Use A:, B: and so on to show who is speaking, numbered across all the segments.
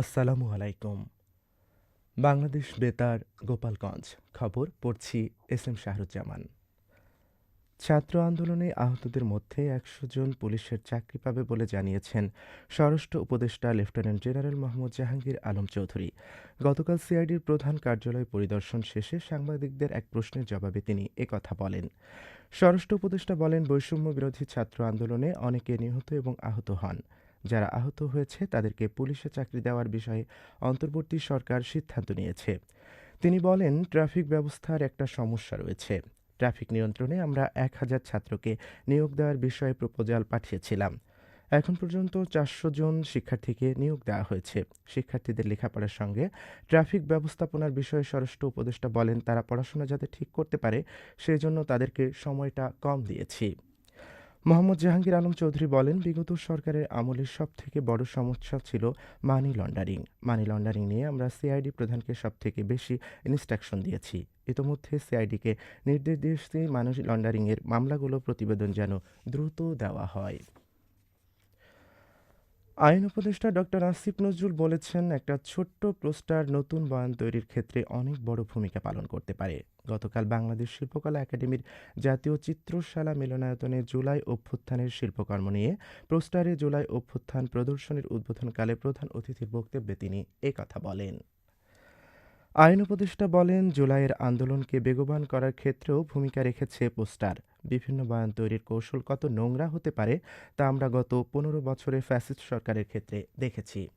A: আসসালামু আলাইকুম। বাংলাদেশ বেতার, গোপালগঞ্জ। খবর পড়ছি এস এম শাহরুজ্জামান। ছাত্র আন্দোলনে আহতদের মধ্যে একশো জন পুলিশের চাকরি পাবে বলে জানিয়েছেন স্বরাষ্ট্র উপদেষ্টা লেফটেন্যান্ট জেনারেল মোহাম্মদ জাহাঙ্গীর আলম চৌধুরী। গতকাল সিআইডির প্রধান কার্যালয় পরিদর্শন শেষে সাংবাদিকদের এক প্রশ্নের জবাবে তিনি একথা বলেন। স্বরাষ্ট্র উপদেষ্টা বলেন, বৈষম্য বিরোধী ছাত্র আন্দোলনে অনেকে নিহত এবং আহত হন। যারা আহত হয়েছে, তাদেরকে পুলিশে চাকরি দেওয়ার বিষয়ে অন্তর্বর্তী সরকার সিদ্ধান্ত নিয়েছে। তিনি বলেন, ট্রাফিক ব্যবস্থার একটা সমস্যা রয়েছে। ট্রাফিক নিয়ন্ত্রণে আমরা এক হাজার ছাত্রকে নিয়োগ দেওয়ার বিষয়ে প্রপোজাল পাঠিয়েছিলাম। এখন পর্যন্ত চারশো জন শিক্ষার্থীকে নিয়োগ দেওয়া হয়েছে। শিক্ষার্থীদের লেখাপড়ার সঙ্গে ট্রাফিক ব্যবস্থাপনার বিষয়ে স্বরাষ্ট্র উপদেষ্টা বলেন, তারা পড়াশোনা যাতে ঠিক করতে পারে সেই জন্য তাদেরকে সময়টা কম দিয়েছি। মোহাম্মদ জাহাঙ্গীর আলম চৌধুরী বলেন, বিগত সরকারের আমলের সব থেকে বড় সমস্যা ছিল মানি লন্ডারিং মানি লন্ডারিং নিয়ে আমরা সিআইডি প্রধানকে সব থেকে বেশি ইনস্ট্রাকশন দিয়েছি। ইতোমধ্যে সিআইডিকে নির্দেশ দিয়েছি মানি লন্ডারিংয়ের মামলাগুলো প্রতিবেদন যেন দ্রুত দেওয়া হয়। আইন উপদেষ্টা ডক্টর আসিফ নজরুল বলেছেন, একটা ছোট্ট পোস্টার নতুন বয়ান তৈরির ক্ষেত্রে অনেক বড় ভূমিকা পালন করতে পারে। গতকাল বাংলাদেশ শিল্পকলা একাডেমির জাতীয় চিত্রশালা মিলনায়তনে জুলাই অভ্যুত্থানের শিল্পকর্ম নিয়ে পোস্টারে জুলাই অভ্যুত্থান প্রদর্শনীর উদ্বোধনকালে প্রধান অতিথির বক্তব্যে তিনি কথা বলেন। আইন উপদেষ্টা বলেন, জুলাইয়ের আন্দোলনকে বেগবান করার ক্ষেত্রেও ভূমিকা রেখেছে পোস্টার। বিভিন্ন বয়ান তৈরির কৌশল কত নোংরা হতে পারে, তা আমরা গত পনেরো বছরে ফ্যাসিস্ট সরকারের ক্ষেত্রে দেখেছি।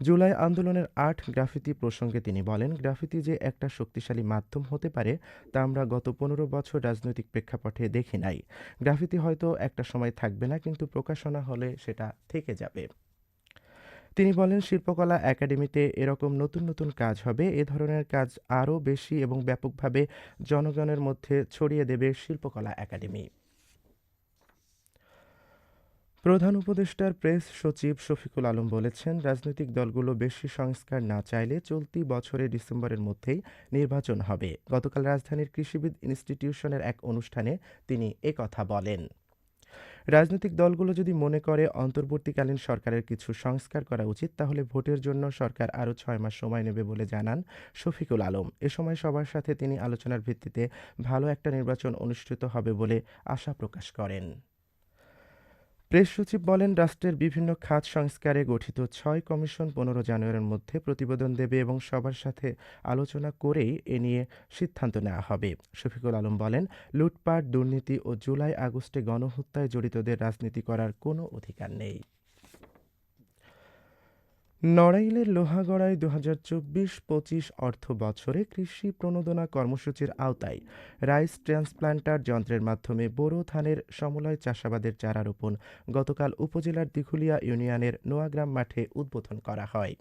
A: জুলাই আন্দোলনের আর্ট গ্রাফিতি প্রসঙ্গে তিনি বলেন, গ্রাফিতি যে একটা শক্তিশালী মাধ্যম হতে পারে, তা আমরা গত পনেরো বছর রাজনৈতিক প্রেক্ষাপটে দেখি নাই। গ্রাফিতি হয়তো একটা সময় থাকবে না, কিন্তু প্রকাশনা হলে সেটা থেকে যাবে। তিনি বলেন, শিল্পকলা একাডেমিতে এরকম নতুন নতুন কাজ হবে। এ ধরনের কাজ আরও বেশি এবং ব্যাপকভাবে জনগণের মধ্যে ছড়িয়ে দেবে শিল্পকলা একাডেমি। প্রধান উপদেষ্টার প্রেস সচিব শফিকুল আলম বলেছেন, রাজনৈতিক দলগুলো বেশি সংস্কার না চাইলে চলতি বছরের ডিসেম্বরের মধ্যেই নির্বাচন হবে। গতকাল রাজধানীর কৃষিবিদ ইনস্টিটিউশনের এক অনুষ্ঠানে তিনি একথা বলেন। রাজনৈতিক দলগুলো যদি মনে করে অন্তর্বর্তীকালীন সরকারের কিছু সংস্কার করা উচিত, তাহলে ভোটের জন্য সরকার আরও ছয় মাস সময় নেবে বলে জানান শফিকুল আলম। এ সময় সবার সাথে তিনি আলোচনার ভিত্তিতে ভালো একটা নির্বাচন অনুষ্ঠিত হবে বলে আশা প্রকাশ করেন। প্রেস সচিব বলেন, রাষ্ট্রের বিভিন্ন খাত সংস্কারে গঠিত ছয় কমিশন পনেরো জানুয়ারির মধ্যে প্রতিবেদন দেবে এবং সবার সাথে আলোচনা করেই এ নিয়ে সিদ্ধান্ত নেওয়া হবে। শফিকুল আলম বলেন, লুটপাট, দুর্নীতি ও জুলাই আগস্টে গণহত্যায় জড়িতদের রাজনীতি করার কোনো অধিকার নেই। নড়াইলের লোহাগড়ায় দু হাজার চব্বিশ পঁচিশ অর্থ বছরে কৃষি প্রণোদনা কর্মসূচির আওতায় রাইস ট্রান্সপ্লান্টার যন্ত্রের মাধ্যমে বোরো ধানের সমলয় চাষাবাদের চারা রোপণ গতকাল উপজেলার দিঘুলিয়া ইউনিয়নের নোয়াগ্রাম মাঠে উদ্বোধন করা হয়।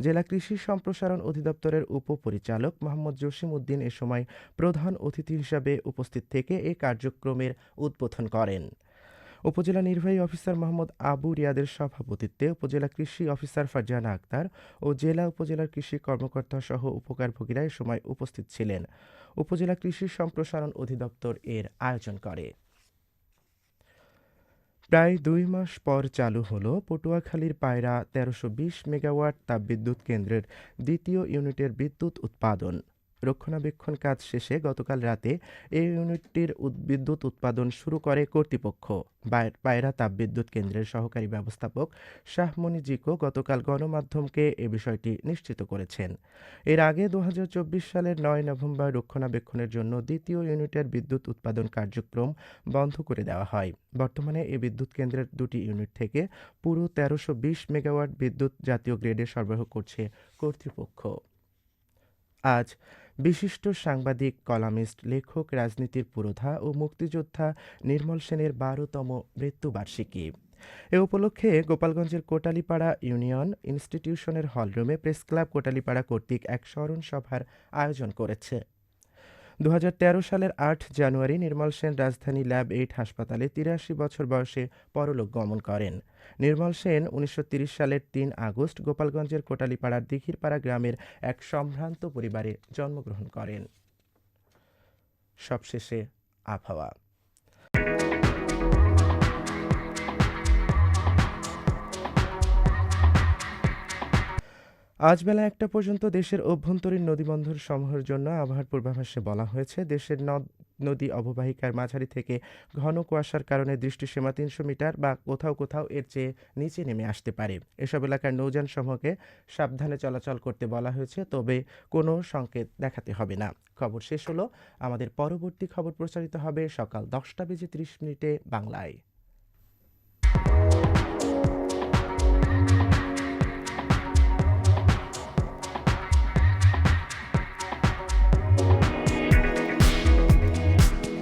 A: জেলা কৃষি সম্প্রসারণ অধিদপ্তরের উপপরিচালক মোহাম্মদ জসিম উদ্দিন এ সময় প্রধান অতিথি হিসাবে উপস্থিত থেকে এ কার্যক্রমের উদ্বোধন করেন। উপজেলা নির্বাহী অফিসার মোহাম্মদ আবু রিয়াদের সভাপতিত্বে উপজেলা কৃষি অফিসার ফারজানা আক্তার ও জেলা উপজেলার কৃষি কর্মকর্তা সহ উপকারভোগীরা এ সময় উপস্থিত ছিলেন। উপজেলা কৃষি সম্প্রসারণ অধিদপ্তর এর আয়োজন করে। প্রায় দুই মাস পর চালু হলো পটুয়াখালীর পায়রা তেরোশো বিশ মেগাওয়াট তাপবিদ্যুৎ কেন্দ্রের দ্বিতীয় ইউনিটের বিদ্যুৎ উৎপাদন। রক্ষণাবেক্ষণ কাজ শেষে গতকাল রাতে এই ইউনিটটির বিদ্যুৎ উৎপাদন শুরু করে কর্তৃপক্ষ। পায়রা তাপবিদ্যুৎ কেন্দ্রের সহকারী ব্যবস্থাপক শাহমণি জিকো গতকাল গণমাধ্যমকে এ বিষয়টি নিশ্চিত করেছেন। এর আগে দু হাজার চব্বিশ সালের নয় নভেম্বর রক্ষণাবেক্ষণের জন্য দ্বিতীয় ইউনিটের বিদ্যুৎ উৎপাদন কার্যক্রম বন্ধ করে দেওয়া হয়। বর্তমানে এই বিদ্যুৎ কেন্দ্রের দুটি ইউনিট থেকে পুরো তেরোশো মেগাওয়াট বিদ্যুৎ জাতীয় গ্রেডে সরবরাহ করছে কর্তৃপক্ষ। আজ বিশিষ্ট সাংবাদিক, কলামিস্ট, লেখক, রাজনীতির পুরোধা ও মুক্তিযোদ্ধা নির্মল সেনের বারোতম মৃত্যুবার্ষিকী। এ উপলক্ষে গোপালগঞ্জের কোটালীপাড়া ইউনিয়ন ইনস্টিটিউশনের হলরুমে প্রেস ক্লাব কোটালীপাড়া কর্তৃক এক স্মরণ সভার আয়োজন করেছে। দু হাজার তেরো সালের আট জানুয়ারি নির্মল সেন রাজধানী ল্যাব এইট হাসপাতালে তিরাশি বছর বয়সে পরলোক গমন করেন। নির্মল সেন উনিশশো সালের তিন আগস্ট গোপালগঞ্জের কোটালীপাড়ার দিঘিরপাড়া গ্রামের এক সম্ভ্রান্ত পরিবারে জন্মগ্রহণ করেন। সবশেষে আবহাওয়া। আজ বেলা একটা পর্যন্ত দেশের অভ্যন্তরীণ নদীবন্ধর সমূহের জন্য আবহাওয়ার পূর্বাভাসে বলা হয়েছে, দেশের নদ অববাহিকার মাঝারি থেকে ঘন কুয়াশার কারণে দৃষ্টিসীমা তিনশো মিটার বা কোথাও কোথাও এর চেয়ে নিচে নেমে আসতে পারে। এসব এলাকার নৌযান সমূহকে সাবধানে চলাচল করতে বলা হয়েছে, তবে কোনো সংকেত দেখাতে হবে না। খবর শেষ হলো, আমাদের পরবর্তী খবর প্রচারিত হবে সকাল দশটা বেজে ত্রিশ মিনিটে বাংলায়।